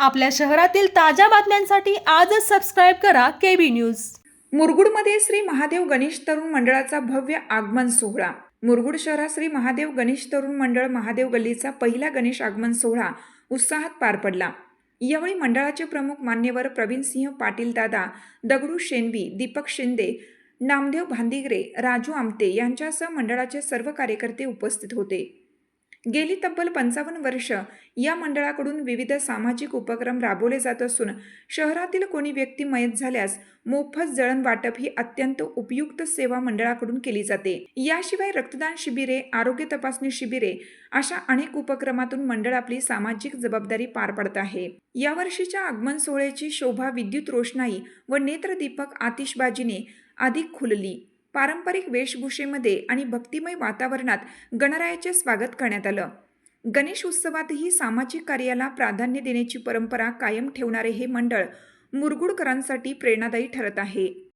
आपल्या शहरातील ताज्या बातम्यांसाठी आजच सबस्क्राईब करा के बी न्यूज मुरगुडमध्ये श्री महादेव गणेश तरुण मंडळाचा भव्य आगमन सोहळा. मुरगुड शहरात श्री महादेव गणेश तरुण मंडळ महादेव गल्लीचा पहिला गणेश आगमन सोहळा उत्साहात पार पडला. यावेळी मंडळाचे प्रमुख मान्यवर प्रवीणसिंह पाटील दादा दगडू शेनवी दीपक शिंदे नामदेव भांदिगरे राजू आमटे यांच्यासह मंडळाचे सर्व कार्यकर्ते उपस्थित होते. गेली तब्बल पंचावन्न वर्ष या मंडळाकडून विविध सामाजिक उपक्रम राबवले जात असून शहरातील कोणी व्यक्ती मयत झाल्यास मोफत जळण वाटप ही अत्यंत उपयुक्त सेवा मंडळाकडून केली जाते. याशिवाय रक्तदान शिबिरे आरोग्य तपासणी शिबिरे अशा अनेक उपक्रमातून मंडळ आपली सामाजिक जबाबदारी पार पाडत आहे. यावर्षीच्या आगमन सोहळ्याची शोभा विद्युत रोषणाई व नेत्रदीपक आतिषबाजीने अधिक खुलली. पारंपरिक वेशभूषेमध्ये आणि भक्तिमय वातावरणात गणरायाचे स्वागत करण्यात आलं. गणेश उत्सवातही सामाजिक कार्याला प्राधान्य देण्याची परंपरा कायम ठेवणारे हे मंडळ मुरगुडकरांसाठी प्रेरणादायी ठरत आहे.